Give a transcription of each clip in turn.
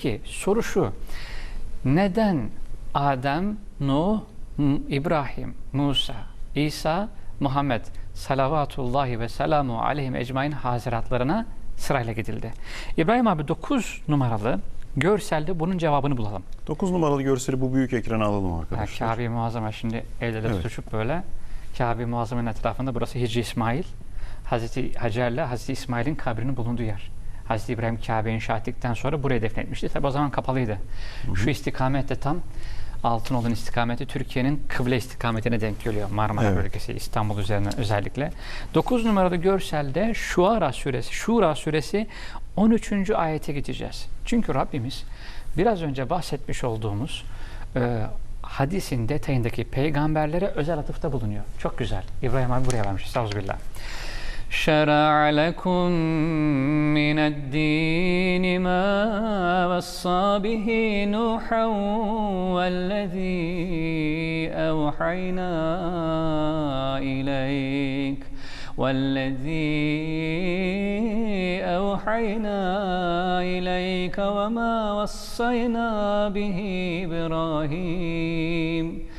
Ki soru şu. Neden Adem, Nuh, İbrahim, Musa, İsa, Muhammed salavatullahi ve selamu aleyhim ecmain haziratlarına sırayla gidildi? İbrahim abi 9 numaralı görselde bunun cevabını bulalım. 9 numaralı görseli bu büyük ekrana alalım arkadaşlar. Kabe-i Muazzama şimdi el ele Evet. tutuşup böyle Kabe-i Muazzama'nın etrafında burası Hicri İsmail. Hazreti Hacer'le Hazreti İsmail'in kabrinin bulunduğu yer. Hazreti İbrahim Kabe inşa ettikten sonra buraya defnetmişti. Tabi o zaman kapalıydı. Şu istikamette tam Altınoluk'un istikameti Türkiye'nin kıble istikametine denk geliyor. Marmara Evet. bölgesi, İstanbul üzerinden özellikle. 9 numaralı görselde Şuara suresi, Şura suresi 13. ayete gideceğiz. Çünkü Rabbimiz biraz önce bahsetmiş olduğumuz e, hadisin detayındaki peygamberlere özel atıfta bulunuyor. Çok güzel. İbrahim abi buraya vermiş. Estağfirullah. شرع لكم من الدين ما وصى به نوحا والذي أوحينا إليك والذي أوحينا إليك وما وصينا به إبراهيم.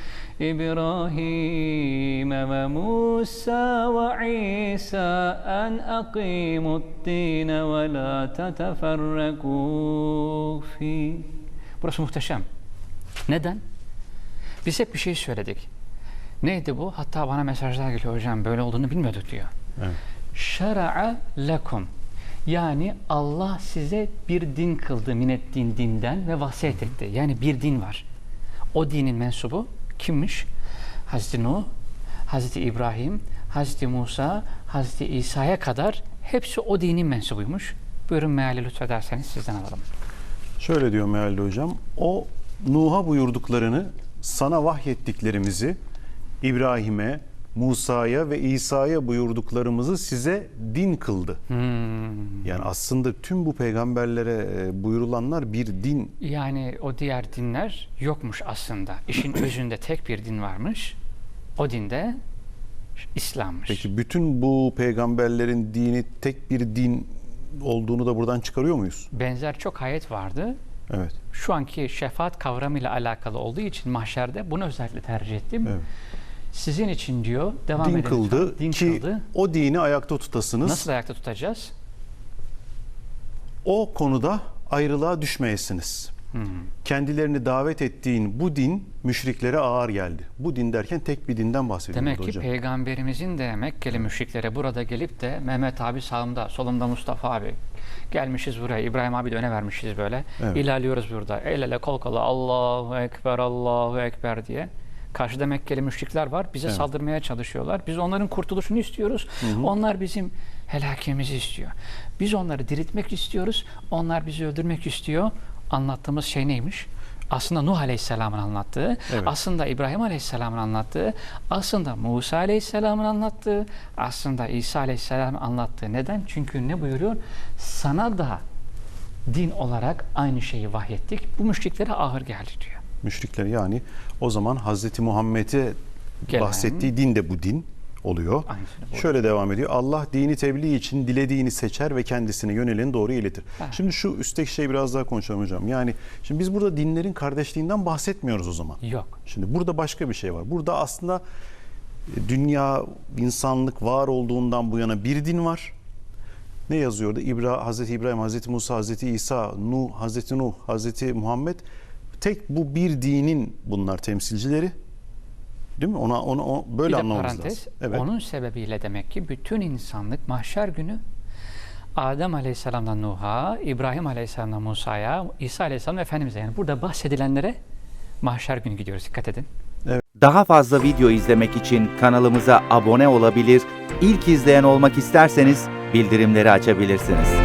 إبراهيم وموسى وعيسى أن أقيموا الدين ولا تتفرقوا فيه Burası muhteşem. Neden? Biz hep bir şey söyledik. Neydi bu? Hatta bana mesajlar geliyor hocam böyle olduğunu bilmiyorduk diyor. Evet. Şera'a lekum. Yani Allah size bir din kıldı min ettiğin dinden ve vasiyet etti. Yani bir din var. O dinin mensubu kimmiş? Hazreti Nuh, Hazreti İbrahim, Hazreti Musa, Hazreti İsa'ya kadar hepsi o dinin mensubuymuş. Buyurun meali lütfederseniz sizden alalım. Şöyle diyor mealli hocam. O Nuh'a buyurduklarını sana vahyettiklerimizi İbrahim'e, Musa'ya ve İsa'ya buyurduklarımızı size din kıldı. Hmm. Yani aslında tüm bu peygamberlere e, buyurulanlar bir din. Yani o diğer dinler yokmuş aslında. İşin özünde tek bir din varmış. O dinde İslam'mış. Peki bütün bu peygamberlerin dini tek bir din olduğunu da buradan çıkarıyor muyuz? Benzer çok ayet vardı. Evet. Şu anki şefaat kavramıyla alakalı olduğu için mahşerde bunu özellikle tercih ettim. Evet. Sizin için diyor devam din edelim kıldı. Din ki kıldı. o dini ayakta tutasınız. Nasıl ayakta tutacağız? O konuda ayrılığa düşmeyesiniz. Hmm. Kendilerini davet ettiğin bu din müşriklere ağır geldi. Bu din derken tek bir dinden bahsediyor Demek ki hocam. peygamberimizin de Mekkeli müşriklere burada gelip de Mehmet abi sağımda, solumda Mustafa abi. Gelmişiz buraya. İbrahim abi de öne vermişiz böyle. Evet. İlerliyoruz burada. El ele kol kola Allahu Ekber, Allahu Ekber diye. Karşıda Mekkeli müşrikler var. Bize Evet. saldırmaya çalışıyorlar. Biz onların kurtuluşunu istiyoruz. Onlar bizim helakimizi istiyor. Biz onları diriltmek istiyoruz. Onlar bizi öldürmek istiyor. Anlattığımız şey neymiş? Aslında Nuh Aleyhisselam'ın anlattığı, Evet. aslında İbrahim Aleyhisselam'ın anlattığı, aslında Musa Aleyhisselam'ın anlattığı, aslında İsa Aleyhisselam'ın anlattığı. Neden? Çünkü ne buyuruyor? Sana da din olarak aynı şeyi vahyettik. Bu müşriklere ağır geldi diyor. Müşrikler yani o zaman Hazreti Muhammed'e Gelen- bahsettiği din de bu din oluyor. Aynısını bu. Şöyle devam ediyor. Allah dini tebliğ için dilediğini seçer ve kendisine yöneleni doğru iletir. Ha. Şimdi şu üstteki şey biraz daha konuşalım hocam. Yani şimdi biz burada dinlerin kardeşliğinden bahsetmiyoruz o zaman. Yok. Şimdi burada başka bir şey var. Burada aslında dünya, insanlık var olduğundan bu yana bir din var. Ne yazıyordu? İbra, Hazreti İbrahim, Hazreti Musa, Hazreti İsa, Nuh, Hazreti Nuh, Hazreti Muhammed. Tek bu bir dinin bunlar temsilcileri. Değil mi? Ona, ona, o- böyle bir anlamamız parantez, lazım. Evet. onun sebebiyle demek ki bütün insanlık mahşer günü Adem Aleyhisselam'dan Nuh'a, İbrahim Aleyhisselam'dan Musa'ya, İsa Aleyhisselam Efendimiz'e yani burada bahsedilenlere mahşer günü gidiyoruz. Dikkat edin. Daha fazla video izlemek için kanalımıza abone olabilir, ilk izleyen olmak isterseniz bildirimleri açabilirsiniz.